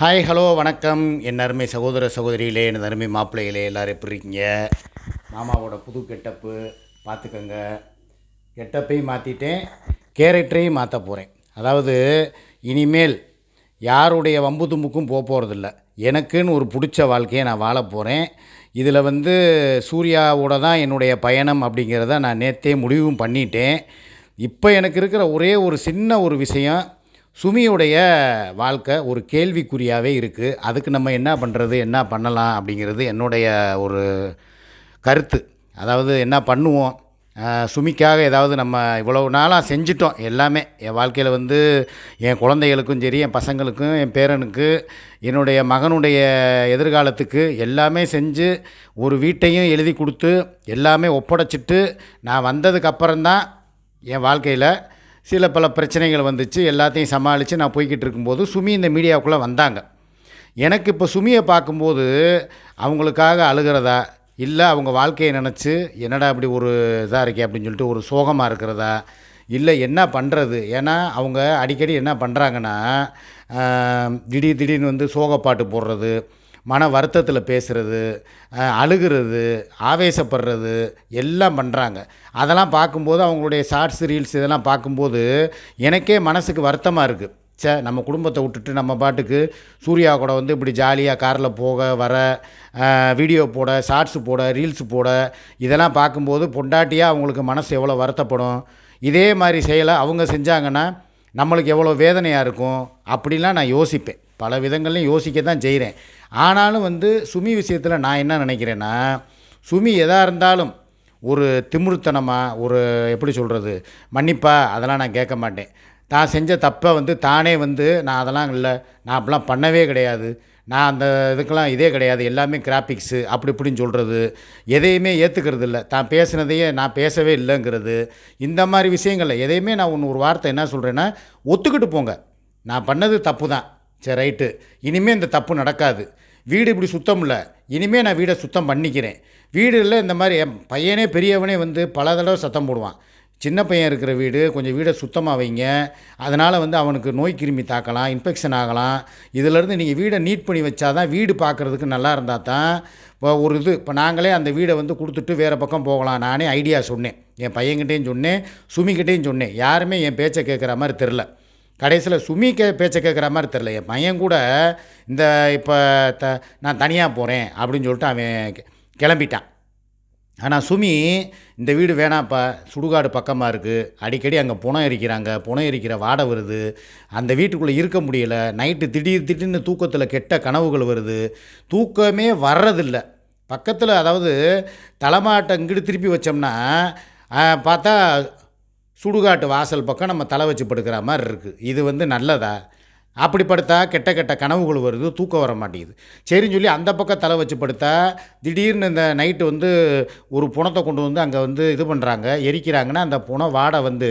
Hi hello வணக்கம். என் அருமை சகோதர சகோதரியிலே என் அருமை மாப்பிள்ளைகளே எல்லோரும் எப்படி இருக்கீங்க? மாமாவோட புது கெட்டப்பு பார்த்துக்கோங்க. கெட்டப்பையும் மாற்றிட்டேன் கேரக்டரையும் மாற்ற போகிறேன் அதாவது இனிமேல் யாருடைய வம்பு தும்புக்கும் போக போகிறதில்ல எனக்குன்னு ஒரு பிடிச்ச வாழ்க்கையை நான் வாழ போகிறேன் இதில் வந்து சூர்யாவோட தான் என்னுடைய பயணம் அப்படிங்கிறத நான் நேற்றே முடிவும் பண்ணிட்டேன். இப்போ எனக்கு இருக்கிற ஒரே ஒரு சின்ன ஒரு விஷயம் சுமியுடைய வாழ்க்கை ஒரு கேள்விக்குறியாகவே இருக்குது அதுக்கு நம்ம என்ன பண்ணுறது என்ன பண்ணலாம் அப்படிங்கிறது என்னுடைய ஒரு கருத்து. அதாவது என்ன பண்ணுவோம்? சுமிக்காக ஏதாவது நம்ம இவ்வளவு நாளாக செஞ்சிட்டோம் எல்லாமே. என் வாழ்க்கையில் வந்து என் குழந்தைகளுக்கும் சரி என் பசங்களுக்கும் என் பேரனுக்கு என்னுடைய மகனுடைய எதிர்காலத்துக்கு எல்லாமே செஞ்சு ஒரு வீட்டையும் எழுதி கொடுத்து எல்லாமே ஒப்படைச்சிட்டு நான் வந்ததுக்கு அப்புறம்தான் என் வாழ்க்கையில் சில பல பிரச்சனைகள் வந்துச்சு எல்லாத்தையும் சமாளித்து நான் போய்கிட்டு இருக்கும்போது சுமி இந்த மீடியாவுக்குள்ளே வந்தாங்க. எனக்கு இப்போ சுமியை பார்க்கும்போது அவங்களுக்காக அழுகிறதா? இல்லை அவங்க வாழ்க்கையை நினச்சி என்னடா அப்படி ஒரு இதாக இருக்கே அப்படின்னு சொல்லிட்டு ஒரு சோகமாக இருக்கிறதா? இல்லை என்ன பண்ணுறது ஏன்னா அவங்க அடிக்கடி என்ன பண்ணுறாங்கன்னா திடீர் திடீர்னு வந்து சோகப்பாட்டு போடுறது மன வருத்தத்தில் பேசுகிறது அழுகிறது ஆவேசப்படுறது எல்லாம் பண்ணுறாங்க அதெல்லாம் பார்க்கும்போது அவங்களுடைய ஷார்ட்ஸ் ரீல்ஸ் இதெல்லாம் பார்க்கும்போது எனக்கே மனசுக்கு வருத்தமாக இருக்குது ச்சே நம்ம குடும்பத்தை விட்டுட்டு நம்ம பாட்டுக்கு சூர்யா கூட வந்து இப்படி ஜாலியாக காரில் போக வர வீடியோ போட ஷார்ட்ஸ் போட ரீல்ஸ் போட இதெல்லாம் பார்க்கும்போது பொண்டாட்டியாக அவங்களுக்கு மனசு எவ்வளோ வருத்தப்படும். இதே மாதிரி செயலை அவங்க செஞ்சாங்கன்னா நம்மளுக்கு எவ்வளோ வேதனையாக இருக்கும் அப்படிலாம் நான் யோசிப்பேன். பல விதங்கள்லையும் யோசிக்க தான் செய்கிறேன் ஆனாலும் வந்து சுமி விஷயத்தில் நான் என்ன நினைக்கிறேன்னா சுமி எதாக இருந்தாலும் ஒரு திமிருத்தனமாக ஒரு எப்படி சொல்கிறது மன்னிப்பா அதெல்லாம் நான் கேட்க மாட்டேன். தான் செஞ்ச தப்பை வந்து தானே வந்து நான் அதெல்லாம் இல்லை நான் அப்படிலாம் பண்ணவே கிடையாது. நான் அந்த இதுக்கெல்லாம் இதே கிடையாது எல்லாமே கிராஃபிக்ஸு அப்படி இப்படின்னு சொல்கிறது எதையுமே ஏற்றுக்கிறது இல்லை. தான் பேசுனதையே நான் பேசவே இல்லைங்கிறது. இந்த மாதிரி விஷயங்களில் எதையுமே நான் ஒன்று ஒரு வார்த்தை என்ன சொல்கிறேன்னா ஒத்துக்கிட்டு போங்க. நான் பண்ணது தப்பு தான். சரி ரைட்டு. இனிமேல் இந்த தப்பு நடக்காது. வீடு இப்படி சுத்தம் இல்லை. இனிமேல் நான் வீடை சுத்தம் பண்ணிக்கிறேன். வீடுல இந்த மாதிரி என் பையனே பெரியவனே வந்து பல தடவை சத்தம் போடுவான். சின்ன பையன் இருக்கிற வீடு கொஞ்சம் வீடை சுத்தமாக வைங்க. அதனால் வந்து அவனுக்கு நோய் கிருமி தாக்கலாம் இன்ஃபெக்ஷன் ஆகலாம். இதிலேருந்து நீங்கள் வீடை நீட் பண்ணி வச்சா தான் வீடு பார்க்குறதுக்கு நல்லா இருந்தால் தான் இப்போ ஒரு இது. இப்போ நாங்களே அந்த வீடை வந்து கொடுத்துட்டு வேறு பக்கம் போகலாம். நானே ஐடியா சொன்னேன். என் பையன்கிட்டேயும் சொன்னேன் சுமிக்கிட்டேயும் சொன்னேன். யாருமே என் பேச்சை கேட்குற மாதிரி தெரில கடைசியில் சுமி கே பேச்சை கேட்குற மாதிரி தெரில என் பையன் கூட இந்த இப்போ த நான் தனியாக போகிறேன் அப்படின்னு சொல்லிட்டு அவன் கிளம்பிட்டான். ஆனால் சுமி இந்த வீடு வேணாப்பா சுடுகாடு பக்கமாக இருக்குது அடிக்கடி அங்கே புணம் எரிக்கிறாங்க. புணம் எரிக்கிற வாடை வருது. அந்த வீட்டுக்குள்ளே இருக்க முடியலை. நைட்டு திடீர் திடீர்னு தூக்கத்தில் கெட்ட கனவுகள் வருது. தூக்கமே வர்றதில்லை. பக்கத்தில் அதாவது தலைமாட்டை இங்கிட்டு திருப்பி வச்சோம்னா பார்த்தா சுடுகாட்டு வாசல் பக்கம் நம்ம தலை வச்சு படுக்கிற மாதிரி இருக்குது இது வந்து நல்லதா? அப்படி படுத்தா கெட்ட கெட்ட கனவுகள் வருது தூக்கம் வர மாட்டேங்குது. சரின்னு சொல்லி அந்த பக்கம் தலை வச்சு படுத்தா திடீர்னு இந்த நைட்டு வந்து ஒரு புணத்தை கொண்டு வந்து அங்கே வந்து இது பண்ணுறாங்க எரிக்கிறாங்கன்னா அந்த புணம் வாடை வந்து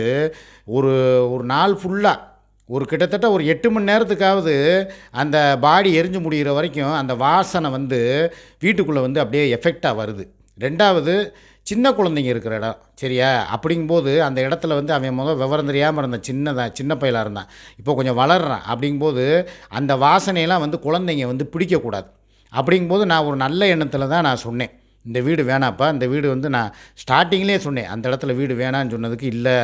ஒரு ஒரு நாள் ஃபுல்லாக ஒரு கிட்டத்தட்ட ஒரு எட்டு மணி நேரத்துக்காவது அந்த பாடி எரிஞ்சு முடிகிற வரைக்கும் அந்த வாசனை வந்து வீட்டுக்குள்ளே வந்து அப்படியே எஃபெக்டாக வருது. ரெண்டாவது சின்ன குழந்தைங்க இருக்கிற இடம் சரியா? அப்படிங்கும்போது அந்த இடத்துல வந்து அவன் முதல் விவரம் தெரியாமல் இருந்தான் சின்னதான் சின்ன பையலாக இருந்தான். இப்போ கொஞ்சம் வளர்றான். அப்படிங்கும்போது அந்த வாசனையெல்லாம் வந்து குழந்தைங்க வந்து பிடிக்கக்கூடாது. அப்படிங்கும்போது நான் ஒரு நல்ல எண்ணத்தில் தான் நான் சொன்னேன். இந்த வீடு வேணாப்பா இந்த வீடு வந்து நான் ஸ்டார்டிங்லேயே சொன்னேன். அந்த இடத்துல வீடு வேணான்னு சொன்னதுக்கு இல்லை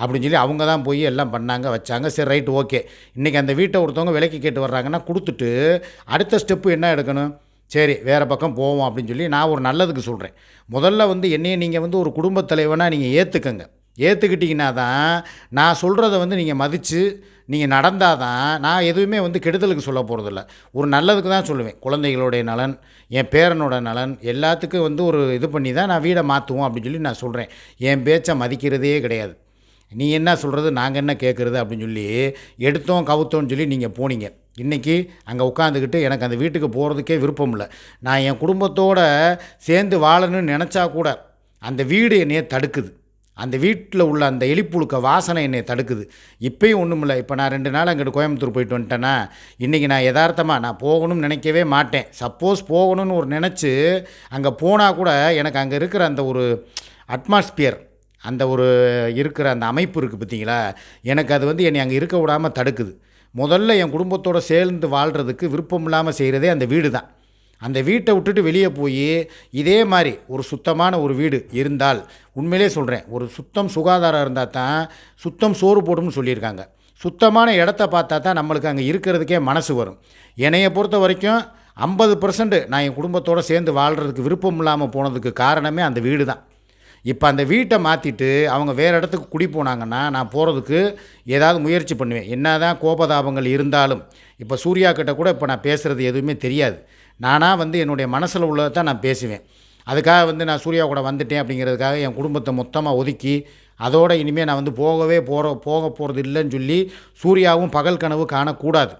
அப்படின்னு சொல்லி அவங்க தான் போய் எல்லாம் பண்ணாங்க வச்சாங்க. சரி ரைட் ஓகே. இன்றைக்கி அந்த வீட்டை ஒருத்தவங்க விலைக்கு கேட்டு வர்றாங்கன்னா கொடுத்துட்டு அடுத்த ஸ்டெப்பு என்ன எடுக்கணும்? சரி வேறு பக்கம் போவோம் அப்படின்னு சொல்லி நான் ஒரு நல்லதுக்கு சொல்கிறேன் முதல்ல வந்து என்னையை நீங்கள் வந்து ஒரு குடும்பத் தலைவனாக நீங்கள் ஏற்றுக்கங்க ஏற்றுக்கிட்டிங்கன்னா தான் நான் சொல்கிறத வந்து நீங்கள் மதித்து நீங்கள் நடந்தால் தான் நான் எதுவுமே வந்து கெடுதலுக்கு சொல்ல போகிறதில்ல ஒரு நல்லதுக்கு தான் சொல்லுவேன். குழந்தைகளுடைய நலன் என் பேரனோட நலன் எல்லாத்துக்கும் வந்து ஒரு இது பண்ணி தான் நான் வீடை மாற்றுவோம் அப்படின்னு சொல்லி நான் சொல்கிறேன் என் பேச்சை மதிக்கிறதே கிடையாது. நீ என்ன சொல்கிறது நாங்கள் என்ன கேட்குறது அப்படின்னு சொல்லி எடுத்தோம் கவுத்தோம்னு சொல்லி நீங்கள் போனீங்க. இன்றைக்கி அங்கே உட்காந்துக்கிட்டு எனக்கு அந்த வீட்டுக்கு போகிறதுக்கே விருப்பம் இல்லை. நான் என் குடும்பத்தோடு சேர்ந்து வாழணும்னு நினச்சா கூட அந்த வீடு என்னையை தடுக்குது. அந்த வீட்டில் உள்ள அந்த எலிப்புழுக்க வாசனை என்னை தடுக்குது. இப்போயும் ஒன்றும் இல்லை. இப்போ நான் ரெண்டு நாள் அங்கிட்டு கோயம்புத்தூர் போயிட்டு வந்துட்டேன்னா இன்றைக்கி நான் யதார்த்தமாக நான் போகணும்னு நினைக்கவே மாட்டேன். சப்போஸ் போகணும்னு ஒரு நினச்சி அங்கே போனால் கூட எனக்கு அங்கே இருக்கிற அந்த ஒரு அட்மாஸ்பியர் அந்த ஒரு இருக்கிற அந்த அமைப்பு இருக்குது பார்த்தீங்களா? எனக்கு அது வந்து என்னை அங்கே இருக்க விடாமல் தடுக்குது. முதல்ல என் குடும்பத்தோடு சேர்ந்து வாழ்கிறதுக்கு விருப்பம் இல்லாமல் செய்கிறதே அந்த வீடு தான். அந்த வீட்டை விட்டுட்டு வெளியே போய் இதே மாதிரி ஒரு சுத்தமான ஒரு வீடு இருந்தால் உண்மையிலே சொல்கிறேன் ஒரு சுத்தம் சுகாதாரம் இருந்தால் தான் சுத்தம் சோறு போடும்னு சொல்லியிருக்காங்க. சுத்தமான இடத்த பார்த்தா தான் நம்மளுக்கு அங்கே இருக்கிறதுக்கே மனசு வரும். என்னையை பொறுத்த வரைக்கும் ஐம்பது நான் என் குடும்பத்தோடு சேர்ந்து வாழ்கிறதுக்கு விருப்பம் இல்லாமல் போனதுக்கு காரணமே அந்த வீடு தான். இப்போ அந்த வீட்டை மாற்றிட்டு அவங்க வேறு இடத்துக்கு குடி போனாங்கன்னா நான் போகிறதுக்கு ஏதாவது முயற்சி பண்ணுவேன். என்ன தான் கோபதாபங்கள் இருந்தாலும். இப்போ சூர்யா கிட்ட கூட இப்போ நான் பேசுகிறது எதுவுமே தெரியாது. நானாக வந்து என்னுடைய மனசில் உள்ளதை தான் நான் பேசுவேன். அதுக்காக வந்து நான் சூர்யா கூட வந்துட்டேன் அப்படிங்கிறதுக்காக என் குடும்பத்தை மொத்தமாக ஒதுக்கி அதோடு இனிமேல் நான் வந்து போகவே போகிற போக போகிறது இல்லைன்னு சொல்லி சூர்யாவும் பகல் கனவு காணக்கூடாது.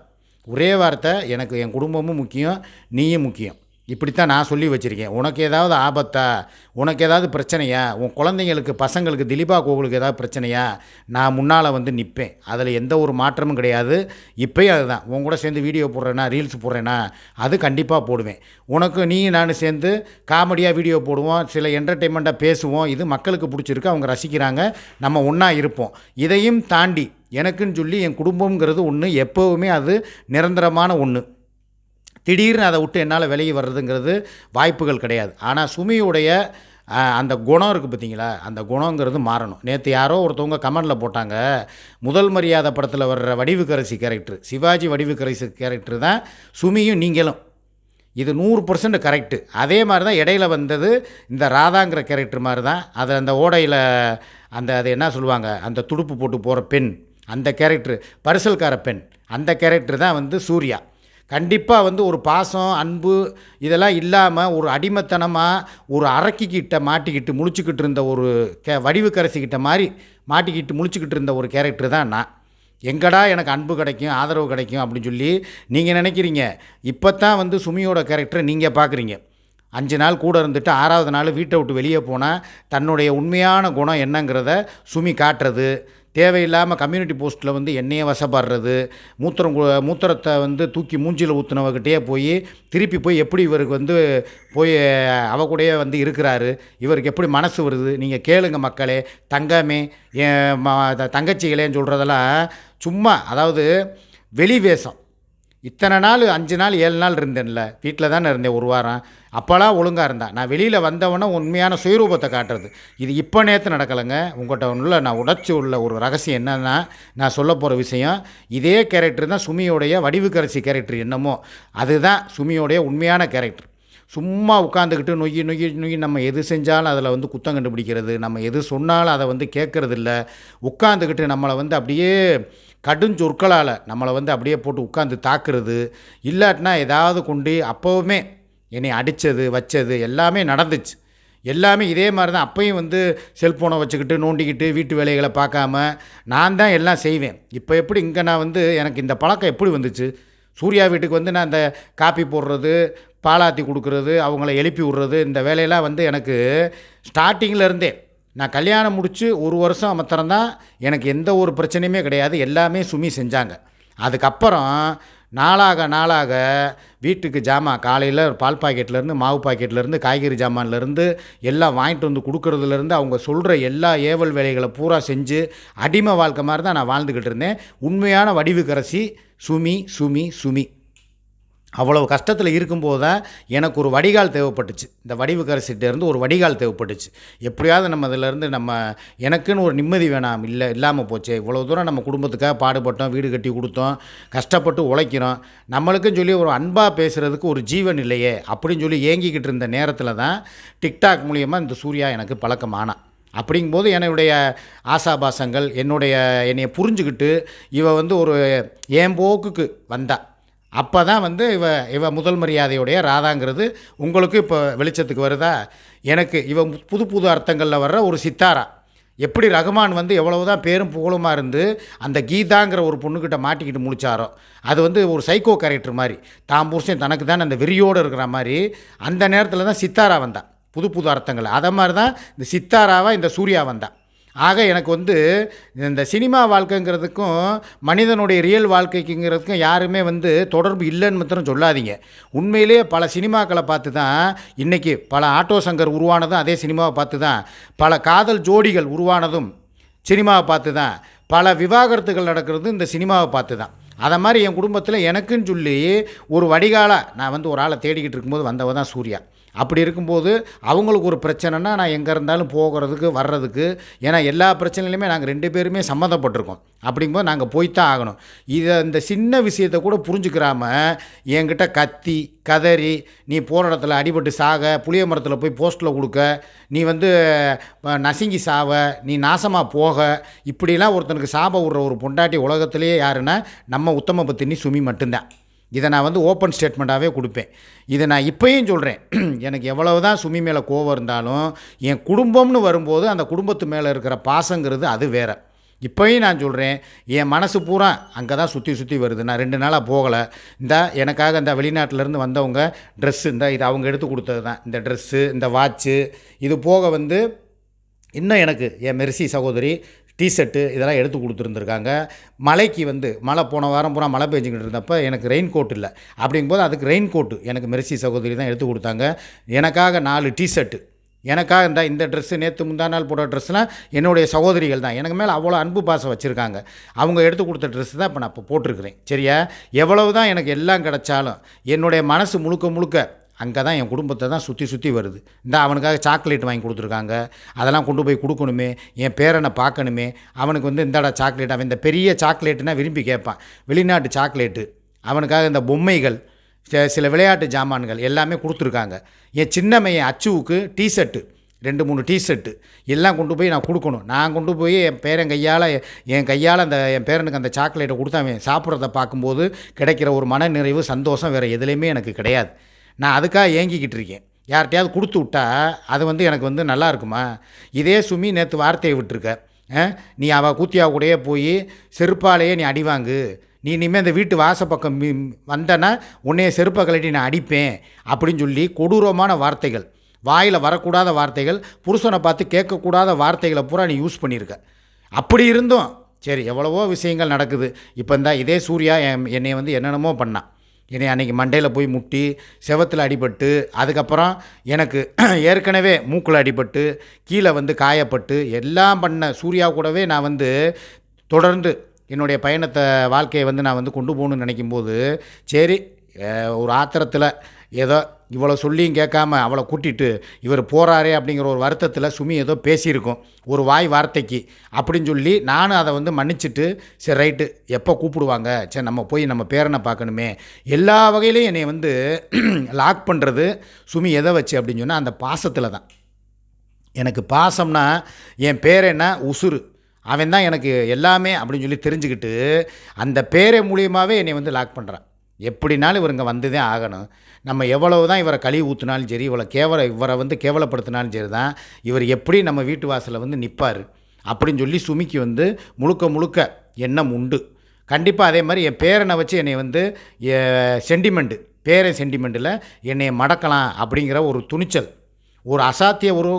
ஒரே வார்த்தை எனக்கு என் குடும்பமும் முக்கியம் நீயும் முக்கியம். இப்படித்தான் நான் சொல்லி வச்சுருக்கேன். உனக்கு ஏதாவது ஆபத்தா? உனக்கு ஏதாவது பிரச்சனையா? உன் குழந்தைங்களுக்கு பசங்களுக்கு திலீபா கோகுலுக்கு ஏதாவது பிரச்சனையா? நான் முன்னால் வந்து நிற்பேன் அதில் எந்த ஒரு மாற்றமும் கிடையாது. இப்போயும் அதுதான். உன் கூட சேர்ந்து வீடியோ போடுறேன்னா ரீல்ஸ் போடுறேன்னா அது கண்டிப்பாக போடுவேன். உனக்கு நீ நான் சேர்ந்து காமெடியாக வீடியோ போடுவோம். சில என்டர்டெயின்மெண்ட்டாக பேசுவோம். இது மக்களுக்கு பிடிச்சிருக்கு. அவங்க ரசிக்கிறாங்க. நம்ம ஒன்றா இருப்போம். இதையும் தாண்டி எனக்குன்னு சொல்லி என் குடும்பங்கிறது ஒன்று எப்போவுமே அது நிரந்தரமான ஒன்று திடீர்னு அதை விட்டு என்னால் விலகி வர்றதுங்கிறது வாய்ப்புகள் கிடையாது. ஆனால் சுமியுடைய அந்த குணம் இருக்குது பார்த்தீங்களா? அந்த குணங்கிறது மாறணும். நேற்று யாரோ ஒருத்தவங்க கமெண்டில் போட்டாங்க முதல் மரியாதை படத்தில் வர்ற வடிவுக்கரசி கேரக்டர் சிவாஜி வடிவுக்கரசி கேரக்டர் தான் சுமியும் நீங்களும். இது நூறு பர்சன்ட் கரெக்டு அதே மாதிரி தான் இடையில வந்தது இந்த ராதாங்கிற கேரக்டர் மாதிரி தான். அதை அந்த ஓடையில் அந்த அது என்ன சொல்லுவாங்க? அந்த துடுப்பு போட்டு போகிற பெண் அந்த கேரக்டர் பரிசல்கார பெண் அந்த கேரக்டர் தான் வந்து சூர்யா. கண்டிப்பாக வந்து ஒரு பாசம் அன்பு இதெல்லாம் இல்லாமல் ஒரு அடிமைத்தனமாக ஒரு அரக்கிக்கிட்ட மாட்டிக்கிட்டு முழிச்சுக்கிட்டு இருந்த ஒரு கே வடிவுக்கரசிக்கிட்ட மாதிரி மாட்டிக்கிட்டு முழிச்சுக்கிட்டு இருந்த ஒரு கேரக்டர் தான் நான். எங்கடா எனக்கு அன்பு கிடைக்கும் ஆதரவு கிடைக்கும் அப்படின்னு சொல்லி நீங்கள் நினைக்கிறீங்க. இப்போ தான் வந்து சுமியோட கேரக்டரை நீங்கள் பார்க்குறீங்க அஞ்சு நாள் கூட இருந்துட்டு ஆறாவது நாள் வீட்டை விட்டு வெளியே போனால் தன்னுடைய உண்மையான குணம் என்னங்கிறத சுமி காட்டுறது. தேவையில்லாமல் கம்யூனிட்டி போஸ்ட்டில் வந்து எண்ணெயை வசப்படுறது. மூத்திரம் மூத்திரத்தை வந்து தூக்கி மூஞ்சியில் ஊற்றுனவகிட்டே போய் திருப்பி போய் எப்படி இவருக்கு வந்து போய் அவ கூடயே வந்து இருக்கிறாரு? இவருக்கு எப்படி மனசு வருது? நீங்கள் கேளுங்க மக்களே. தங்கமே தங்கச்சிகளேன்னு சொல்கிறதெல்லாம் சும்மா அதாவது வெளி வேஷம். இத்தனை நாள் அஞ்சு நாள் ஏழு நாள் இருந்தேன்ல. வீட்டில் தானே இருந்தேன் ஒரு வாரம். அப்போலாம் ஒழுங்காக இருந்தேன் நான் வெளியில் வந்தவொடனே உண்மையான சுயரூபத்தை காட்டுறது. இது இப்போ நேற்று நடக்கலைங்க. உங்கள்கிட்ட உள்ள நான் உடச்சி உள்ள ஒரு ரகசியம் என்னன்னா நான் சொல்ல போகிற விஷயம் இதே கேரக்டர் தான் சுமியோடைய வடிவுக்கரசி கேரக்டர் என்னமோ அதுதான் சுமியோடைய உண்மையான கேரக்டர் சும்மா உட்காந்துக்கிட்டு நொய்யி நொய்யி நொய்யி நம்ம எது செஞ்சாலும் அதில் வந்து குத்தம் கண்டுபிடிக்கிறது. நம்ம எது சொன்னாலும் அதை வந்து கேட்குறதில்ல. உட்காந்துக்கிட்டு நம்மளை வந்து அப்படியே கடுஞ்சொற்களால் நம்மளை வந்து அப்படியே போட்டு உட்காந்து தாக்குறது இல்லாட்டினா ஏதாவது கொண்டு அப்போவுமே என்னை அடித்தது வச்சது எல்லாமே நடந்துச்சு. எல்லாமே இதே மாதிரி தான். அப்பையும் வந்து செல்ஃபோனை வச்சுக்கிட்டு நோண்டிக்கிட்டு வீட்டு வேலைகளை பார்க்காம நான் தான் எல்லாம் செய்வேன். இப்போ எப்படி இங்கே நான் வந்து எனக்கு இந்த பழக்கம் எப்படி வந்துச்சு? சூர்யா வீட்டுக்கு வந்து நான் இந்த காப்பி போடுறது பாலாத்தி கொடுக்குறது அவங்கள எழுப்பி விட்றது இந்த வேலையெல்லாம் வந்து எனக்கு ஸ்டார்டிங்கில் இருந்தே நான் கல்யாணம் முடித்து ஒரு வருஷம் மாத்திரம்தான் எனக்கு எந்த ஒரு பிரச்சனையுமே கிடையாது. எல்லாமே சுமி செஞ்சாங்க. அதுக்கப்புறம் நாளாக நாளாக வீட்டுக்கு ஜாமான் காலையில் பால் பாக்கெட்லேருந்து மாவு பாக்கெட்லேருந்து காய்கறி ஜாமான்லேருந்து எல்லாம் வாங்கிட்டு வந்து கொடுக்குறதுலேருந்து அவங்க சொல்கிற எல்லா ஏவல் வேலைகளை பூரா செஞ்சு அடிமை வாழ்க்கை மாதிரி தான் நான் வாழ்ந்துக்கிட்டு இருந்தேன். உண்மையான வடிவுக்கரசி சுமி சுமி சுமி. அவ்வளவு கஷ்டத்தில் இருக்கும்போது தான் எனக்கு ஒரு வடிகால் தேவைப்பட்டுச்சு. இந்த வடிவுக்கரசிட்டேருந்து ஒரு வடிகால் தேவைப்பட்டுச்சு. எப்படியாவது நம்ம அதிலேருந்து நம்ம எனக்குன்னு ஒரு நிம்மதி வேணாம் இல்லை இல்லாமல் போச்சு. இவ்வளோ தூரம் நம்ம குடும்பத்துக்காக பாடுபட்டோம் வீடு கட்டி கொடுத்தோம் கஷ்டப்பட்டு உழைக்கிறோம். நம்மளுக்குன்னு சொல்லி ஒரு அன்பாக பேசுகிறதுக்கு ஒரு ஜீவன் இல்லையே அப்படின்னு சொல்லி ஏங்கிக்கிட்டு இருந்த நேரத்தில் தான் டிக்டாக் மூலியமாக இந்த சூர்யா எனக்கு பழக்கமானான் அப்படிங்கும்போது என்னுடைய ஆசாபாசங்கள் என்னுடைய என்னையை புரிஞ்சுக்கிட்டு இவ வந்து ஒரு ஏம்போக்குக்கு வந்தா. அப்போ தான் வந்து இவ இவ முதல் மரியாதையுடைய ராதாங்கிறது உங்களுக்கு இப்போ வெளிச்சத்துக்கு வருதா? எனக்கு இவ புது புது அர்த்தங்களில் வர்ற ஒரு சித்தாரா? எப்படி ரகுமான் வந்து எவ்வளவுதான் பேரும் புகழுமா இருந்து அந்த கீதாங்கிற ஒரு பொண்ணுக்கிட்ட மாட்டிக்கிட்டு முழிச்சாரோ? அது வந்து ஒரு சைக்கோ கேரக்டர் மாதிரி. தாம் புருஷன் தனக்கு தான் அந்த வெறியோடு இருக்கிற மாதிரி அந்த நேரத்தில் தான் சித்தாரா வந்தா. புது புது அர்த்தங்கள் அதை மாதிரி தான் இந்த சித்தாராவாக இந்த சூர்யா வந்தா. ஆக எனக்கு வந்து இந்த சினிமா வாழ்க்கைங்கிறதுக்கும் மனிதனுடைய ரியல் வாழ்க்கைக்குங்கிறதுக்கும் யாருமே வந்து தொடர்பு இல்லைன்னு மாத்திரம் சொல்லாதீங்க. உண்மையிலேயே பல சினிமாக்களை பார்த்து தான் இன்றைக்கி பல ஆட்டோ சங்கர் உருவானதும் அதே சினிமாவை பார்த்து தான் பல காதல் ஜோடிகள் உருவானதும் சினிமாவை பார்த்து தான் பல விவாகரத்துகள் நடக்கிறது இந்த சினிமாவை பார்த்து தான் அதை மாதிரி என் குடும்பத்தில் எனக்குன்னு சொல்லி ஒரு வடிகாலாக நான் வந்து ஒரு ஆளை தேடிக்கிட்டு இருக்கும்போது வந்தவ தான் சூர்யா. அப்படி இருக்கும்போது அவங்களுக்கு ஒரு பிரச்சனைனா நான் எங்கே இருந்தாலும் போகிறதுக்கு வர்றதுக்கு ஏன்னா எல்லா பிரச்சனையிலுமே நாங்கள் ரெண்டு பேருமே சம்மந்தப்பட்டிருக்கோம். அப்படிங்கும்போது நாங்கள் போய்த்தான் ஆகணும். இதை இந்த சின்ன விஷயத்தை கூட புரிஞ்சுக்கிறாம என்கிட்ட கத்தி கதறி நீ போகிற இடத்துல அடிபட்டு சாக புளிய மரத்தில் போய் போஸ்ட்டில் கொடுக்க நீ வந்து நசுங்கி சாவ நீ நாசமாக போக இப்படிலாம் ஒருத்தனுக்கு சாப விடுற ஒரு பொண்டாட்டி உலகத்திலேயே யாருன்னா நம்ம உத்தம பத்தினி சுமி மட்டும்தான். இதை நான் வந்து ஓப்பன் ஸ்டேட்மெண்ட்டாகவே கொடுப்பேன். இதை நான் இப்பயும் சொல்கிறேன் எனக்கு எவ்வளவு தான் சுமி மேலே கோவம் இருந்தாலும் என் குடும்பம்னு வரும்போது அந்த குடும்பத்து மேலே இருக்கிற பாசங்கிறது அது வேற. இப்போயும் நான் சொல்கிறேன் என் மனசு பூரா அங்கே தான் சுற்றி சுற்றி வருது. நான் ரெண்டு நாளாக போகலை. இந்த எனக்காக இந்த வெளிநாட்டிலேருந்து வந்தவங்க ட்ரெஸ்ஸு இந்த இது அவங்க எடுத்து கொடுத்தது தான் இந்த ட்ரெஸ்ஸு இந்த வாட்ச்சு இது போக வந்து இன்னும் எனக்கு என் மெர்சி சகோதரி டிஷர்ட்டு இதெல்லாம் எடுத்து கொடுத்துருந்துருக்காங்க. மழைக்கு வந்து மழை போன வாரம் பூரா மழை பெஞ்சிக்கிட்டு இருந்தப்போ எனக்கு ரெயின் கோட் இல்லை. அப்படிங்கும்போது அதுக்கு ரெயின் கோட்டு எனக்கு மெர்சி சகோதரி தான் எடுத்து கொடுத்தாங்க. எனக்காக நாலு டிஷர்ட்டு. எனக்காக இந்த இந்த ட்ரெஸ்ஸு நேற்று முந்தா நாள் போட்ட ட்ரெஸ்லாம் என்னுடைய சகோதரிகள் தான். எனக்கு மேலே அவ்வளோ அன்பு பாசம் வச்சுருக்காங்க. அவங்க எடுத்து கொடுத்த ட்ரெஸ் தான் இப்போ நான் இப்போ போட்டிருக்கிறேன். சரியா? எவ்வளவு தான் எனக்கு எல்லாம் கிடைச்சாலும் என்னுடைய மனசு முழுக்க முழுக்க அங்கே தான் என் குடும்பத்தை தான் சுற்றி சுற்றி வருது. இந்த அவனுக்காக சாக்லேட் வாங்கி கொடுத்துருக்காங்க. அதெல்லாம் கொண்டு போய் கொடுக்கணுமே. என் பேரனை பார்க்கணுமே. அவனுக்கு வந்து இந்தாடா சாக்லேட் அவன் இந்த பெரிய சாக்லேட்டுனா விரும்பி கேட்பான். வெளிநாட்டு சாக்லேட்டு அவனுக்காக இந்த பொம்மைகள் சில- சில விளையாட்டு ஜாமான்கள் எல்லாமே கொடுத்துருக்காங்க. என் சின்னமையன் அச்சுவுக்கு டிஷர்ட்டு ரெண்டு மூணு டிஷர்ட்டு எல்லாம் கொண்டு போய் நான் கொடுக்கணும். நான் கொண்டு போய் என் பேரன் கையால் என் கையால் அந்த என் பேரனுக்கு அந்த சாக்லேட்டை கொடுத்து அவன் சாப்பிட்றத பார்க்கும்போது கிடைக்கிற ஒரு மன நிறைவு சந்தோஷம் வேறு எதுலேயுமே எனக்கு கிடையாது. நான் அதுக்காக ஏங்கிக்கிட்டு இருக்கேன். யார்கிட்டயாவது கொடுத்து விட்டா அது வந்து எனக்கு வந்து நல்லா இருக்குமா? இதே சுமி நேற்று வார்த்தையை விட்டுருக்க நீ அவள் கூத்தியா கூடயே போய் செருப்பாலேயே நீ அடிவாங்கு நீ இனிமேல் இந்த வீட்டு வாசப்பக்கம் மி- வந்தனா உன்னைய செருப்பை கழட்டி நான் அடிப்பேன் அப்படின்னு சொல்லி கொடூரமான வார்த்தைகள். வாயில் வரக்கூடாத வார்த்தைகள் புருஷனை பார்த்து கேட்கக்கூடாத வார்த்தைகளை பூரா நீ யூஸ் பண்ணியிருக்க. அப்படி இருந்தும் சரி எவ்வளவோ விஷயங்கள் நடக்குது. இப்போ இந்த இதே சூர்யா என் என்னை வந்து என்னென்னமோ பண்ணான் என்னை அன்றைக்கி மண்டையில் போய் முட்டி செவத்தில் அடிபட்டு அதுக்கப்புறம் எனக்கு ஏற்கனவே மூக்கில் அடிபட்டு கீழே வந்து காயப்பட்டு எல்லாம் பண்ண சூர்யா கூடவே நான் வந்து தொடர்ந்து என்னுடைய பயணத்தை வாழ்க்கையை வந்து நான் வந்து கொண்டு போகணும்னு நினைக்கும்போது சரி ஒரு ஆத்திரத்தில் ஏதோ இவ்வளோ சொல்லியும் கேட்காம அவளை கூட்டிட்டு இவர் போகிறாரே அப்படிங்கிற ஒரு வருத்தத்தில் சுமி ஏதோ பேசியிருக்கோம். ஒரு வாய் வார்த்தைக்கு. அப்படின்னு சொல்லி நானும் அதை வந்து மன்னிச்சுட்டு சரி ரைட்டு எப்போ கூப்பிடுவாங்க? சரி நம்ம போய் நம்ம பேரனை பார்க்கணுமே. எல்லா வகையிலையும் என்னை வந்து லாக் பண்ணுறது சுமி எதை வச்சு அப்படின்னு சொன்னால் அந்த பாசத்தில் தான். எனக்கு பாசம்னா என் பேர் என்ன? உசுரு அவன் தான் எனக்கு எல்லாமே அப்படின்னு சொல்லி தெரிஞ்சுக்கிட்டு அந்த பேரை மூலியமாகவே என்னை வந்து லாக் பண்ணுறான் எப்படினாலும் இவருங்க இங்கே வந்து தான் ஆகணும். நம்ம எவ்வளவு தான் இவரை கழுவி ஊற்றினாலும் சரி இவளை கேவல இவரை வந்து கேவலப்படுத்தினாலும் சரி தான் இவர் எப்படி நம்ம வீட்டு வாசலில் வந்து நிற்பார் அப்படின்னு சொல்லி சுமிக்கு வந்து முழுக்க முழுக்க எண்ணம் உண்டு. கண்டிப்பாக அதே மாதிரி என் பேரனை வச்சு என்னை வந்து சென்டிமெண்ட்டு பேரை சென்டிமெண்ட்டில் என்னை மடக்கலாம் அப்படிங்கிற ஒரு துணிச்சல் ஒரு அசாத்திய ஒரு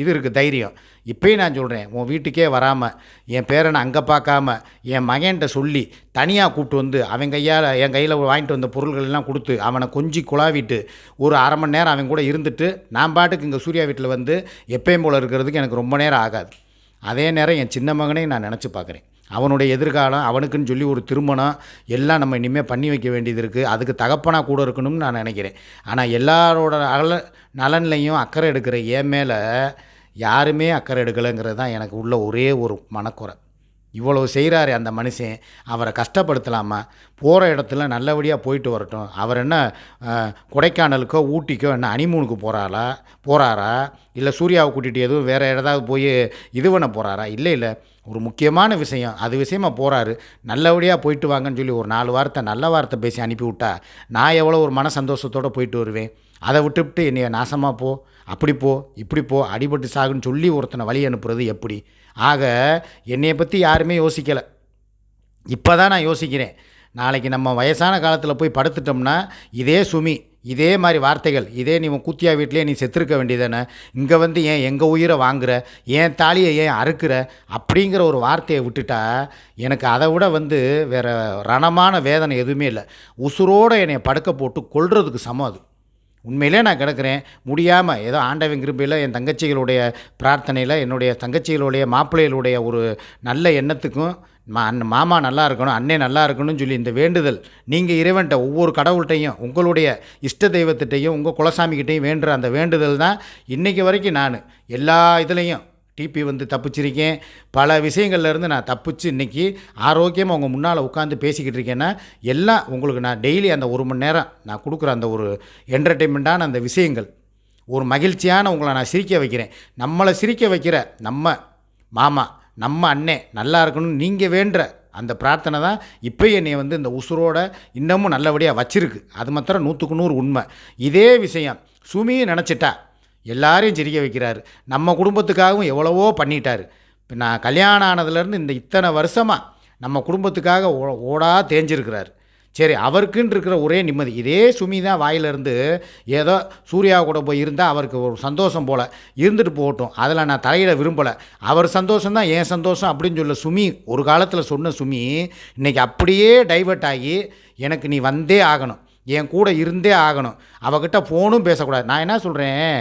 இது இருக்குது தைரியம். இப்பயும் நான் சொல்கிறேன் உன் வீட்டுக்கே வராமல் என் பேரனை அங்கே பார்க்காம என் மகன்கிட்ட சொல்லி தனியாக கூப்பிட்டு வந்து அவன் கையால் என் கையில் வாங்கிட்டு வந்த பொருள்கள் எல்லாம் கொடுத்து அவனை கொஞ்சி குழாவிட்டு ஒரு அரை மணி நேரம் அவன் கூட இருந்துட்டு நான் பாட்டுக்கு இங்கே சூர்யா வீட்டில் வந்து எப்பயும் போல் இருக்கிறதுக்கு எனக்கு ரொம்ப நேரம் ஆகாது. அதே நேரம் என் சின்ன மகனையும் நான் நினச்சி பார்க்குறேன். அவனுடைய எதிர்காலம் அவனுக்குன்னு சொல்லி ஒரு திருமணம் எல்லாம் நம்ம இனிமேல் பண்ணி வைக்க வேண்டியது இருக்குது அதுக்கு தகப்பனாக கூட இருக்கணும்னு நான் நினைக்கிறேன். ஆனால் எல்லாரோட அகல நலன்லையும் அக்கறை எடுக்கிற ஏன் மேலே யாருமே அக்கறை எடுக்கலைங்கிறது தான் எனக்கு உள்ள ஒரே ஒரு மனக்குறை. இவ்வளோ செய்கிறாரு அந்த மனுஷன் அவரை கஷ்டப்படுத்தலாமா? போகிற இடத்துல நல்லபடியாக போயிட்டு வரட்டும். அவர் என்ன கொடைக்கானலுக்கோ ஊட்டிக்கோ என்ன அனிமூனுக்கு போகிறாரா போகிறாரா இல்லை சூர்யாவை கூட்டிகிட்டு எதுவும் வேறு ஏதாவது போய் இது பண்ண போகிறாரா இல்லை இல்லை. ஒரு முக்கியமான விஷயம். அது விஷயமா போகிறாரு நல்லபடியாக போயிட்டு வாங்கன்னு சொல்லி ஒரு நாலு வார்த்தை நல்ல வார்த்தை பேசி அனுப்பிவிட்டா நான் எவ்வளோ ஒரு மன சந்தோஷத்தோடு போயிட்டு வருவேன். அதை விட்டுவிட்டு என்னைய நாசமாக போ அப்படி போ இப்படி போ அடிபட்டு சாகுன்னு சொல்லி ஒருத்தனை வழி அனுப்புறது எப்படி? ஆக என்னையை பற்றி யாருமே யோசிக்கலை. இப்போ தான் நான் யோசிக்கிறேன். நாளைக்கு நம்ம வயசான காலத்தில் போய் படுத்துட்டோம்னா இதே சுமி. இதே மாதிரி வார்த்தைகள் இதே நீ உன் கூத்தியா வீட்டிலே நீ செத்துருக்க வேண்டியதானே இங்கே வந்து ஏன் எங்கள் உயிரை வாங்குற? ஏன் தாலியை ஏன் அறுக்கிற? அப்படிங்கிற ஒரு வார்த்தையை விட்டுட்டா எனக்கு அதை விட வந்து வேறு ரணமான வேதனை எதுவுமே இல்லை. உசுரோடு என்னை படுக்க போட்டு கொள்றதுக்கு சமம் அது. உண்மையிலே நான் கிடக்கிறேன். முடியாமல் ஏதோ ஆண்டவன் கிருப்பையில் என் தங்கச்சிகளுடைய பிரார்த்தனையில் என்னுடைய தங்கச்சிகளுடைய மாப்பிள்ளைகளுடைய ஒரு நல்ல எண்ணத்துக்கும் மா அண்ணன் மாமா நல்லா இருக்கணும் அண்ணே நல்லா இருக்கணும்னு சொல்லி இந்த வேண்டுதல் நீங்கள் இறைவன்ட்ட ஒவ்வொரு கடவுள்கிட்டையும் உங்களுடைய இஷ்ட தெய்வத்திட்டையும் உங்கள் குலசாமிக்கிட்டையும் வேண்டுற அந்த வேண்டுதல் தான் இன்றைக்கி வரைக்கும் நான். எல்லா இதுலேயும் டிபி வந்து தப்பிச்சிருக்கேன். பல விஷயங்கள்லேருந்து நான் தப்பிச்சு இன்றைக்கி ஆரோக்கியமாக உங்கள் முன்னால் உட்காந்து பேசிக்கிட்டு இருக்கேன்னா எல்லாம் உங்களுக்கு நான் டெய்லி அந்த ஒரு மணி நேரம் நான் கொடுக்குற அந்த ஒரு என்டர்டெயின்மெண்ட்டான அந்த விஷயங்கள் ஒரு மகிழ்ச்சியான உங்களை நான் சிரிக்க வைக்கிறேன். நம்மளை சிரிக்க வைக்கிற நம்ம மாமா நம்ம அண்ணே நல்லா இருக்கணும்னு நீங்கள் வேண்டுற அந்த பிரார்த்தனை தான் இப்போ என்னை வந்து இந்த உசுரோட இன்னமும் நல்லபடியாக வச்சிருக்கு. அது மாத்திரம் நூற்றுக்கு நூறு உண்மை. இதே விஷயம். சுமியும் நினச்சிட்டா. எல்லாரையும் சிரிக்க வைக்கிறாரு. நம்ம குடும்பத்துக்காகவும் எவ்வளவோ பண்ணிட்டார். இப்போ நான் கல்யாணம் ஆனதுலேருந்து இந்த இத்தனை வருஷமாக நம்ம குடும்பத்துக்காக ஓ- ஓடா தேஞ்சிருக்கிறாரு. சரி அவருக்குன்னு இருக்கிற ஒரே நிம்மதி. இதே சுமி தான் வாயிலிருந்து ஏதோ சூர்யா கூட போய் இருந்தால் அவருக்கு ஒரு சந்தோஷம் போல். இருந்துட்டு போகட்டும். அதில் நான் தலையிட விரும்பலை. அவர் சந்தோஷம் தான் என் சந்தோஷம் அப்படின்னு சொல்ல சுமி ஒரு காலத்தில் சொன்ன சுமி இன்றைக்கி அப்படியே டைவர்ட் ஆகி எனக்கு நீ வந்தே ஆகணும். என் கூட இருந்தே ஆகணும். அவகிட்ட ஃபோனும் பேசக்கூடாது. நான் என்ன சொல்கிறேன்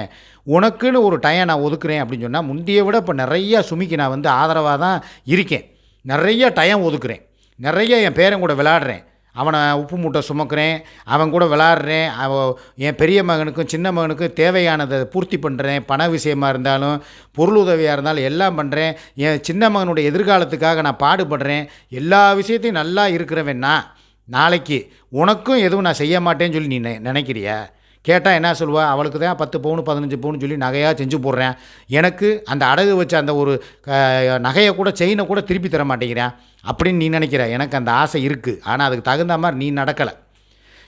உனக்குன்னு ஒரு டைம் நான் ஒதுக்குறேன் அப்படின்னு சொன்னால் முந்தைய விட இப்போ நிறையா சுமிக்கு நான் வந்து ஆதரவாக தான் இருக்கேன். நிறைய டைம் ஒதுக்குறேன். நிறைய என் பேரன் கூட விளையாடுறேன். அவனை உப்பு மூட்டை சுமக்கிறேன் அவன் கூட விளாட்றேன் அவ என் பெரிய மகனுக்கும் சின்ன மகனுக்கும் தேவையானதை பூர்த்தி பண்ணுறேன் பண விஷயமா இருந்தாலும் பொருள் உதவியாக இருந்தாலும் எல்லாம் பண்ணுறேன் என் சின்ன மகனுடைய எதிர்காலத்துக்காக நான் பாடுபடுறேன் எல்லா விஷயத்தையும் நல்லா இருக்கிறவன் நான். நாளைக்கு உனக்கும் எதுவும் நான் செய்ய மாட்டேன்னு சொல்லி நீ நெ- நினைக்கிறியா? கேட்டால் என்ன சொல்லுவா? அவளுக்கு தான் பத்து பவுன் பதினஞ்சு பவுன் சொல்லி நகையாக செஞ்சு போடுறேன். எனக்கு அந்த அடகு வச்ச அந்த ஒரு க- நகையை கூட செயினை கூட திருப்பி தர மாட்டேங்கிறேன் அப்படின்னு நீ நினைக்கிற? எனக்கு அந்த ஆசை இருக்குது ஆனால் அதுக்கு தகுந்த மாதிரி நீ நடக்கலை.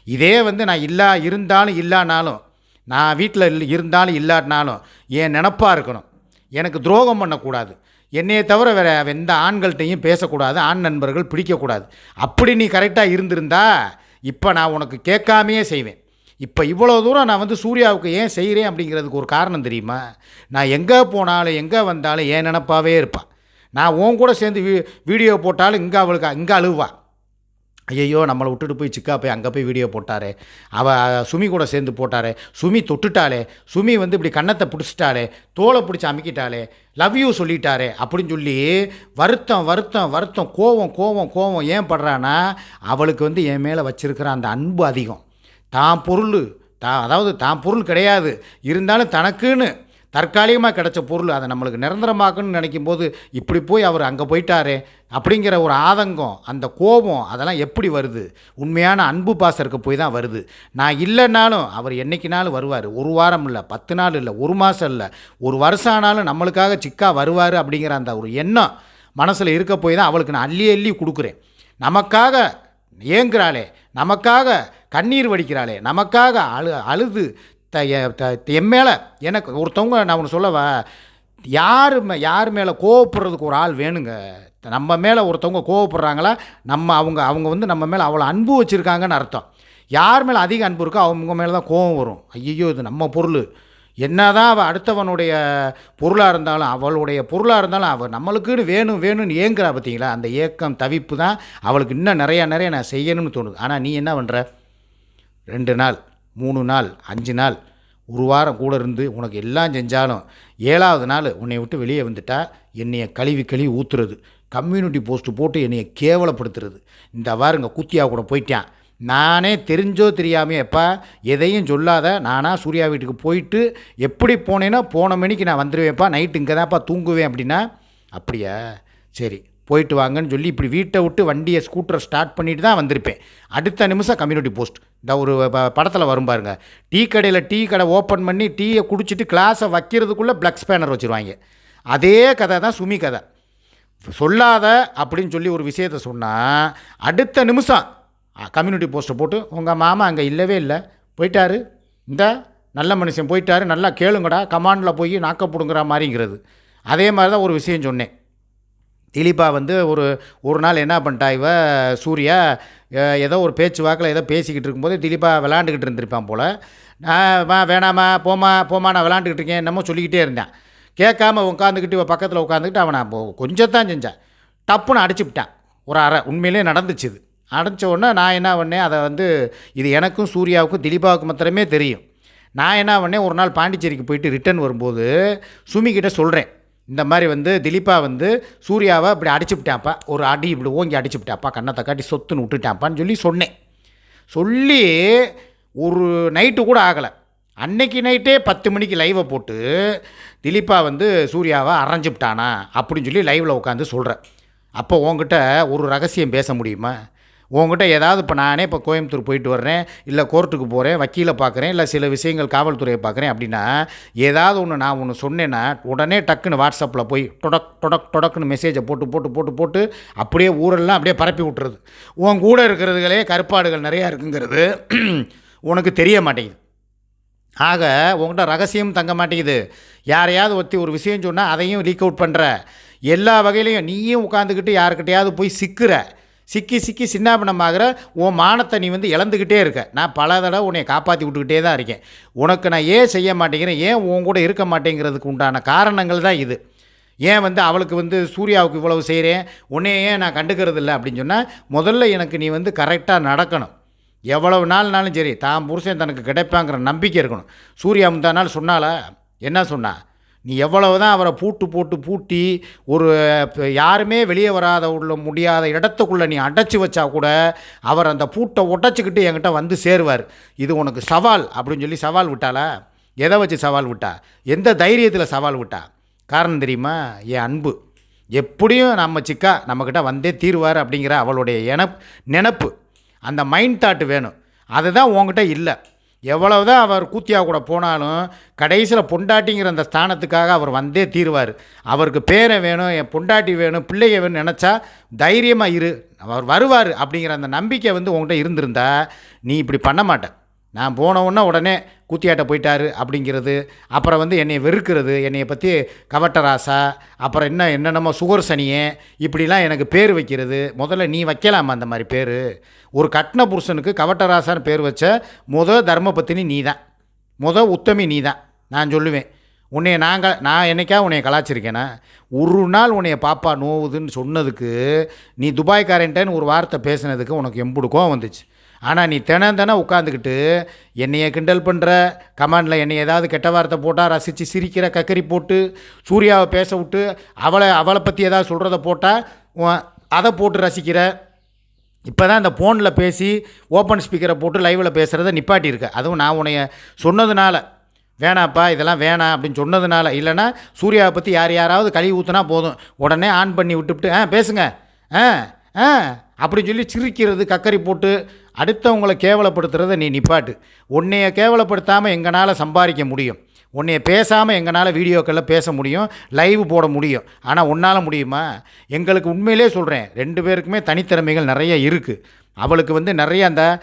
இதே வந்து நான் இல்லா இருந்தாலும் இல்லானாலும் நான் வீட்டில் இருந்தாலும் இல்லாட்டினாலும் என் நினப்பாக இருக்கணும். எனக்கு துரோகம் பண்ணக்கூடாது. என்னையை தவிர வேறு எந்த ஆண்கள்கிட்டையும் பேசக்கூடாது. ஆண் நண்பர்கள் பிடிக்கக்கூடாது. அப்படி நீ கரெக்டாக இருந்திருந்தா இப்போ நான் உனக்கு கேட்காமையே செய்வேன். இப்போ இவ்வளோ தூரம் நான் வந்து சூர்யாவுக்கு ஏன் செய்கிறேன் அப்படிங்கிறதுக்கு ஒரு காரணம் தெரியுமா? நான் எங்கே போனாலும் எங்கே வந்தாலும் ஏன் நினப்பாவே இருப்பான். நான் உன் கூட சேர்ந்து வீ வீடியோ போட்டாலும் இங்கே அவளுக்கு இங்கே அழுவா. ஐயையோ நம்மளை விட்டுட்டு போய் சிக்கா போய் அங்கே போய் வீடியோ போட்டாரே. அவள் சுமி கூட சேர்ந்து போட்டாரே. சுமி தொட்டுட்டாளே. சுமி வந்து இப்படி கன்னத்தை பிடிச்சிட்டாளே. தோலை பிடிச்சி அமுக்கிட்டாளே. லவ் யூ சொல்லிட்டாரே அப்படின்னு சொல்லி வருத்தம் வருத்தம் வருத்தம் கோவம் கோவம் கோவம் ஏன் படுறான்னா அவளுக்கு வந்து என் மேலே வச்சுருக்கிற அந்த அன்பு அதிகம். தான் பொருள். தான் அதாவது தான் பொருள் கிடையாது. இருந்தாலும் தனக்குன்னு தற்காலிகமாக கிடைச்ச பொருள் அதை நம்மளுக்கு நிரந்தரமாக்கணும்னு நினைக்கும் போது இப்படி போய் அவர் அங்கே போயிட்டாரே அப்படிங்கிற ஒரு ஆதங்கம் அந்த கோபம் அதெல்லாம் எப்படி வருது? உண்மையான அன்பு பாசம் இருக்க போய் தான் வருது. நான் இல்லைன்னாலும் அவர் என்றைக்கினாலும் வருவார். ஒரு வாரம் இல்லை பத்து நாள் இல்லை ஒரு மாதம் இல்லை ஒரு வருஷம் ஆனாலும் நம்மளுக்காக சிக்கா வருவார் அப்படிங்கிற அந்த ஒரு எண்ணம் மனசில் இருக்க போய் தான் அவளுக்கு நான் அள்ளி அள்ளி கொடுக்குறேன். நமக்காக ஏங்குறாளே நமக்காக கண்ணீர் வடிக்கிறாளே நமக்காக அழு அழுது த த- என் மேலே எனக்கு ஒருத்தவங்க நான் ஒன்று சொல்லவா யார் மே யார் மேலே கோவப்படுறதுக்கு ஒரு ஆள் வேணுங்க. நம்ம மேலே ஒருத்தவங்க கோவப்படுறாங்களா நம்ம அவங்க அவங்க வந்து நம்ம மேலே அவ்வளோ அன்பு வச்சுருக்காங்கன்னு அர்த்தம். யார் மேலே அதிக அன்பு இருக்கோ அவங்க மேலே தான் கோவம் வரும். ஐயோ இது நம்ம பொருள். என்னதான் அவள் அடுத்தவனுடைய பொருளாக இருந்தாலும் அவளுடைய பொருளாக இருந்தாலும் அவள் நம்மளுக்குன்னு வேணும் வேணும்னு ஏங்குறா பார்த்தீங்களா அந்த ஏக்கம் தவிப்பு தான் அவளுக்கு இன்னும் நிறையா நிறைய நான் செய்யணும்னு தோணுது. ஆனால் நீ என்ன பண்ணுற ரெண்டு நாள் மூணு நாள் அஞ்சு நாள் ஒரு வாரம் கூட இருந்து உனக்கு எல்லாம் செஞ்சாலும் ஏழாவது நாள் உன்னை விட்டு வெளியே வந்துட்டா என்னையை கழுவி கழுவி ஊற்றுறது கம்யூனிட்டி போஸ்ட்டு போட்டு என்னையை கேவலப்படுத்துறது. இந்த வாருங்க குத்தியாக கூட போயிட்டான். நானே தெரிஞ்சோ தெரியாமையோ எப்பா எதையும் சொல்லாத நானாக சூர்யா வீட்டுக்கு போயிட்டு எப்படி போனேன்னா போன மணிக்கு நான் வந்துடுவேன்ப்பா நைட்டு இங்கே தான்ப்பா தூங்குவேன் அப்படின்னா அப்படியா? சரி போயிட்டு வாங்கன்னு சொல்லி இப்படி வீட்டை விட்டு வண்டியை ஸ்கூட்டரை ஸ்டார்ட் பண்ணிட்டு தான் வந்திருப்பேன். அடுத்த நிமிஷம் கம்யூனிட்டி போஸ்ட். இந்த ஒரு படத்தில் வரும் பாருங்க. டீ கடையில் டீ கடை ஓப்பன் பண்ணி டீயை குடிச்சிட்டு கிளாஸை வைக்கிறதுக்குள்ளே பிளக் ஸ்பேனர் வச்சுருவாங்க. அதே கதை தான் சுமி கதை. சொல்லாத அப்படின்னு சொல்லி ஒரு விஷயத்த சொன்னால் அடுத்த நிமிஷம் கம்யூனிட்டி போஸ்ட்டை போட்டு உங்கள் மாமா அங்கே இல்லவே இல்லை. போயிட்டாரு. இந்த நல்ல மனுஷன் போயிட்டாரு. நல்லா கேளுங்கடா. கமாண்டில் போய் நாக்க பிடுங்குற மாதிரிங்கிறது அதே மாதிரி தான் ஒரு விஷயம் சொன்னேன். திலீபா வந்து ஒரு ஒரு நாள் என்ன பண்ணிட்டா இவ சூர்யா ஏதோ ஒரு பேச்சு வாக்கில் ஏதோ பேசிக்கிட்டு இருக்கும்போது திலீபா விளாண்டுக்கிட்டு இருந்திருப்பான் போல். நான் வேணாமா போமா போமா நான் விளாண்டுக்கிட்டு இருக்கேன். என்னமோ சொல்லிக்கிட்டே இருந்தேன். கேட்காம உட்காந்துக்கிட்டு இவன் பக்கத்தில் உட்காந்துக்கிட்டு அவனை கொஞ்சம் தான் செஞ்சான் டப்புன்னு அடிச்சுவிட்டான் ஒரு அறை. உண்மையிலே நடந்துச்சுது அடைச்ச உடனே நான் என்ன பண்ணேன் அதை வந்து இது எனக்கும் சூர்யாவுக்கும் திலீபாவுக்கு மாத்திரமே தெரியும். நான் என்ன பண்ணேன் ஒரு நாள் பாண்டிச்சேரிக்கு போயிட்டு ரிட்டர்ன் வரும்போது சுமிக்கிட்ட சொல்கிறேன் இந்த மாதிரி வந்து திலீப்பா வந்து சூர்யாவை இப்படி அடிச்சு விட்டாப்பா ஒரு அடி இப்படி ஓங்கி அடிச்சு விட்டாப்பா கண்ணத்தை காட்டி சொத்துன்னு விட்டுட்டாப்பான்னு சொல்லி சொன்னேன். சொல்லி ஒரு நைட்டு கூட ஆகலை. அன்னைக்கு நைட்டே பத்து மணிக்கு லைவை போட்டு திலீப்பா வந்து சூர்யாவை அரைஞ்சு விட்டானா அப்படின்னு சொல்லி லைவில் உட்காந்து சொல்கிறேன் அப்போ உங்ககிட்ட ஒரு ரகசியம் பேச முடியுமா? உங்ககிட்ட ஏதாவது இப்போ நானே இப்போ கோயம்புத்தூர் போயிட்டு வர்றேன் இல்லை கோர்ட்டுக்கு போகிறேன் வக்கீலை பார்க்குறேன் இல்லை சில விஷயங்கள் காவல்துறையை பார்க்குறேன் அப்படின்னா ஏதாவது ஒன்று நான் ஒன்று சொன்னேன்னா உடனே டக்குன்னு வாட்ஸ்அப்பில் போய் டொடக் டொடக் டொடக்குன்னு மெசேஜை போட்டு போட்டு போட்டு போட்டு அப்படியே ஊரெல்லாம் அப்படியே பரப்பி விட்டுறது உன் கூட இருக்கிறதுகளே கருப்பாடுகள் நிறையா இருக்குங்கிறது உனக்கு தெரிய மாட்டேங்குது. ஆக உங்கள்கிட்ட ரகசியம் தங்க மாட்டேங்குது. யாரையாவது ஒத்தி ஒரு விஷயம் சொன்னால் அதையும் லீக் அவுட் பண்ணுற எல்லா வகையிலையும் நீயும் உட்காந்துக்கிட்டு யாருக்கிட்டையாவது போய் சிக்கிற. சிக்கி சிக்கி சின்னாபனமாகிற உன் மானத்தை நீ வந்து இழந்துக்கிட்டே இருக்க. நான் பல தடவை உன்னை காப்பாற்றி விட்டுக்கிட்டே தான் இருக்கேன். உனக்கு நான் ஏன் செய்ய மாட்டேங்கிறேன்? ஏன் உன் கூட இருக்க மாட்டேங்கிறதுக்கு உண்டான காரணங்கள் தான் இது. ஏன் வந்து அவளுக்கு வந்து சூர்யாவுக்கு இவ்வளவு செய்கிறேன் உன்னைய ஏன் நான் கண்டுக்கிறது இல்லை அப்படின்னு சொன்னால் முதல்ல எனக்கு நீ வந்து கரெக்டாக நடக்கணும். எவ்வளவு நாள்னாலும் சரி தான் புருஷன் தனக்கு கிடைப்பாங்கிற நம்பிக்கை இருக்கணும். சூர்யா முந்தா நாள் சொன்னால என்ன சொன்னா? நீ எவ்வளவு தான் அவரை பூட்டு போட்டு பூட்டி ஒரு யாருமே வெளியே வராத உள்ள முடியாத இடத்துக்குள்ளே நீ அடைச்சி வச்சா கூட அவர் அந்த பூட்டை உடைச்சிக்கிட்டு என்கிட்ட வந்து சேருவார். இது உனக்கு சவால் அப்படின்னு சொல்லி சவால் விட்டாளா? எதை வச்சு சவால் விட்டா? எந்த தைரியத்தில் சவால் விட்டா? காரணம் தெரியுமா? என் அன்பு. எப்படியும் நம்ம சிக்கா நம்மக்கிட்ட வந்தே தீருவார் அப்படிங்கிற அவளுடைய எனப் நினப்பு. அந்த மைண்ட் தாட் வேணும். அதுதான் உங்ககிட்ட இல்லை. எவ்வளவுதான் அவர் கூத்தியா கூட போனாலும் கடைசியில் பொண்டாட்டிங்கிற அந்த ஸ்தானத்துக்காக அவர் வந்தே தீருவார். அவருக்கு பேரை வேணும் என் பொண்டாட்டி வேணும் பிள்ளைய வேணும் நினச்சா தைரியமாக இரு. அவர் வருவார் அப்படிங்கிற அந்த நம்பிக்கை வந்து உங்கள்கிட்ட இருந்திருந்தா நீ இப்படி பண்ண மாட்ட. நான் போன உடனே உடனே கூத்தியாட்ட போயிட்டாரு அப்படிங்கிறது அப்புறம் வந்து என்னை வெறுக்கிறது என்னையை பற்றி கவட்டராசா அப்புறம் என்ன என்னென்னமோ சுகர் சனியே இப்படிலாம் எனக்கு பேர் வைக்கிறது. முதல்ல நீ வைக்கலாமா அந்த மாதிரி பேர்? ஒரு கட்டின புருஷனுக்கு கவட்டராசான்னு பேர் வச்ச முத தர்மபத்தினி நீ தான் முத உத்தமி நீ தான் நான் சொல்லுவேன். உன்னைய நாங்கள் நான் என்னைக்கா உன்னைய கலாச்சிருக்கேனா? ஒரு நாள் உன்னைய பாப்பா நோவுதுன்னு சொன்னதுக்கு நீ துபாய்க்காரன்ட்டேன்னு ஒரு வார்த்தை பேசினதுக்கு உனக்கு எம்புடு வந்துச்சு. ஆனால் நீ தினம் தினம் உட்காந்துக்கிட்டு என்னையை கிண்டல் பண்ணுற கமாண்டில் என்னை ஏதாவது கெட்ட வார்த்தை போட்டால் ரசித்து சிரிக்கிற கக்கரி போட்டு சூர்யாவை பேச விட்டு அவளை அவளை பற்றி ஏதாவது சொல்கிறத போட்டால் அதை போட்டு ரசிக்கிற. இப்போ தான் இந்த ஃபோனில் பேசி ஓப்பன் ஸ்பீக்கரை போட்டு லைவில் பேசுகிறத நிப்பாட்டியிருக்க. அதுவும் நான் உன்னைய சொன்னதுனால. வேணாப்பா இதெல்லாம் வேணாம் அப்படின்னு சொன்னதுனால. இல்லைன்னா சூர்யாவை பற்றி யார் யாராவது கழுவி ஊற்றுனா போதும். உடனே ஆன் பண்ணி விட்டுவிட்டு ஆ பேசுங்க. ஆ ஆ சொல்லி சிரிக்கிறது கக்கரி போட்டு அடுத்தவங்களை கேவலப்படுத்துறத நீ நிப்பாட்டு. உன்னைய கேவலப்படுத்தாமல் எங்களால் சம்பாதிக்க முடியும். உன்னைய பேசாமல் எங்களால் வீடியோக்களில் பேச முடியும் லைவ் போட முடியும். ஆனால் உன்னால் முடியுமா? எங்களுக்கு உண்மையிலே சொல்கிறேன் ரெண்டு பேருக்குமே தனித்திறமைகள் நிறைய இருக்குது அவளுக்கு வந்து நிறைய அந்த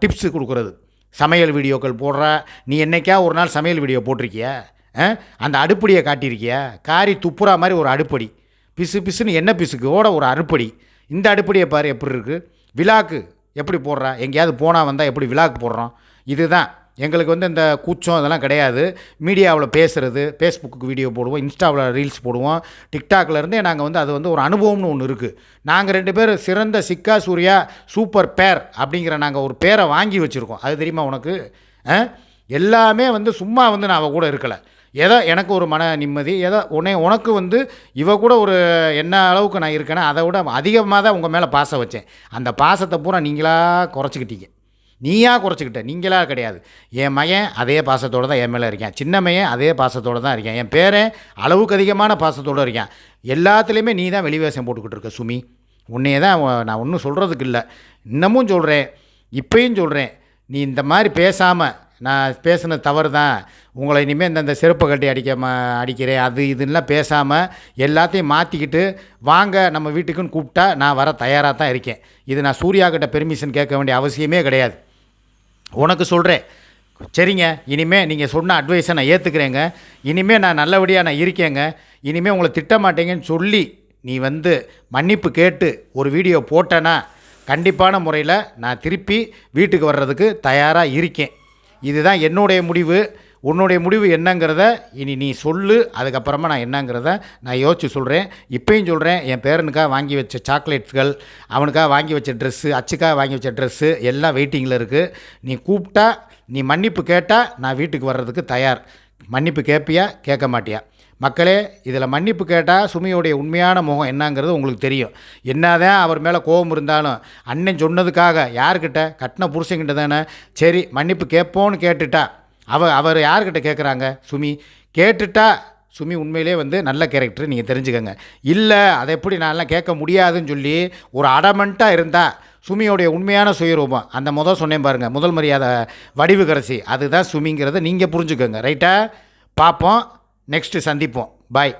டிப்ஸு கொடுக்குறது. சமையல் வீடியோக்கள் போடுறா நீ என்னைக்கா ஒரு நாள் சமையல் வீடியோ போட்டிருக்கியா? ஆ? அந்த அடுப்படியை காட்டியிருக்கியா? காரி துப்புரா மாதிரி ஒரு அடுப்படி. பிசு பிசுன்னு என்ன பிசுக்கோட ஒரு அறுப்படி இந்த அடுப்படியை பாரு எப்படி இருக்குது விழாக்கு எப்படி போடுறா? எங்கேயாவது போனால் வந்தால் எப்படி விழாக்கு போடுறோம்? இதுதான். எங்களுக்கு வந்து இந்த கூச்சம் இதெல்லாம் கிடையாது. மீடியாவில் பேசுகிறது ஃபேஸ்புக்கு வீடியோ போடுவோம் இன்ஸ்டாவில் ரீல்ஸ் போடுவோம். டிக்டாக்லேருந்தே நாங்கள் வந்து அது வந்து ஒரு அனுபவம்னு ஒன்று இருக்குது நாங்கள் ரெண்டு பேரும் சிறந்த சிக்கா சூர்யா சூப்பர் பேர் அப்படிங்கிற நாங்கள் ஒரு பேரை வாங்கி வச்சுருக்கோம். அது தெரியுமா உனக்கு? எல்லாமே வந்து சும்மா வந்து நான் அவள் கூட இருக்கலை. ஏதோ எனக்கு ஒரு மன நிம்மதி ஏதோ உன்னை உனக்கு வந்து இவ கூட ஒரு என்ன அளவுக்கு நான் இருக்கேன்னா அதை விட அதிகமாக தான் உங்கள் மேலே பாசம் வச்சேன். அந்த பாசத்தை பூரா நீங்களாக குறைச்சிக்கிட்டீங்க. நீயா குறைச்சிக்கிட்ட நீங்களா கிடையாது. என் மகன் அதே பாசத்தோடு தான் என் மேலே இருக்கேன். சின்ன மையன் அதே பாசத்தோடு தான் இருக்கேன். என் பேரன் அளவுக்கு அதிகமான பாசத்தோடு இருக்கேன். எல்லாத்துலேயுமே நீ தான் வெளிவேசம் போட்டுக்கிட்டு இருக்க சுமி. உன்னையே தான் நான் ஒன்றும் சொல்கிறதுக்கு இல்லை. இன்னமும் சொல்கிறேன் இப்பயும் சொல்கிறேன் நீ இந்த மாதிரி பேசாமல் நான் பேசினது தவறு தான் உங்களை இனிமேல் இந்த இந்த செருப்பை கட்டி அடிக்க அடிக்கிறேன். அது இதுன்னெலாம் பேசாமல் எல்லாத்தையும் மாற்றிக்கிட்டு வாங்க நம்ம வீட்டுக்குன்னு கூப்பிட்டா நான் வர தயாராக தான் இருக்கேன். இது நான் சூர்யா கிட்ட பெர்மிஷன் கேட்க வேண்டிய அவசியமே கிடையாது. உனக்கு சொல்கிறேன் சரிங்க இனிமேல் நீங்கள் சொன்ன அட்வைஸை நான் ஏற்றுக்கிறேங்க இனிமேல் நான் நல்லபடியாக நான் இருக்கேங்க. இனிமேல் உங்களை திட்ட மாட்டேங்கன்னு சொல்லி நீ வந்து மன்னிப்பு கேட்டு ஒரு வீடியோ போட்டேன்னா கண்டிப்பான முறையில் நான் திருப்பி வீட்டுக்கு வர்றதுக்கு தயாராக இருக்கேன். இதுதான் என்னுடைய முடிவு. உன்னுடைய முடிவு என்னங்கிறத இனி நீ சொல்லு. அதுக்கப்புறமா நான் என்னங்கிறத நான் யோசிச்சு சொல்கிறேன் இப்பயும் சொல்கிறேன் என் பேரனுக்காக வாங்கி வச்ச சாக்லேட்ஸ்கள் அவனுக்காக வாங்கி வச்ச ட்ரெஸ்ஸு அச்சுக்காக வாங்கி வச்ச ட்ரெஸ்ஸு எல்லாம் வெயிட்டிங்கில் இருக்குது நீ கூப்பிட்டா நீ மன்னிப்பு கேட்டால் நான் வீட்டுக்கு வர்றதுக்கு தயார். மன்னிப்பு கேட்பியா கேட்க மாட்டியா? மக்களே இதில் மன்னிப்பு கேட்டால் சுமியோடைய உண்மையான முகம் என்னங்கிறது உங்களுக்கு தெரியும். என்னதான் அவர் மேலே கோபம் இருந்தாலும் அண்ணன் சொன்னதுக்காக யார்கிட்ட? கட்டின புருஷன்கிட்ட தானே. சரி மன்னிப்பு கேட்போன்னு கேட்டுட்டா அவ அவர் யார்கிட்ட கேட்குறாங்க சுமி. கேட்டுட்டா சுமி உண்மையிலே வந்து நல்ல கேரக்டர் நீங்கள் தெரிஞ்சுக்கோங்க. இல்லை அதை எப்படி நான்லாம் கேட்க முடியாதுன்னு சொல்லி ஒரு அடமெண்ட்டாக இருந்தால் சுமியோடைய உண்மையான சுயரூபம். அந்த முதல் சொன்னேன் பாருங்கள் முதல் மரியாதை வடிவுக்கரசி அதுதான் சுமிங்கிறத நீங்கள் புரிஞ்சுக்கோங்க. ரைட்டாக பார்ப்போம். நெக்ஸ்ட்டு சந்திப்போம். பாய்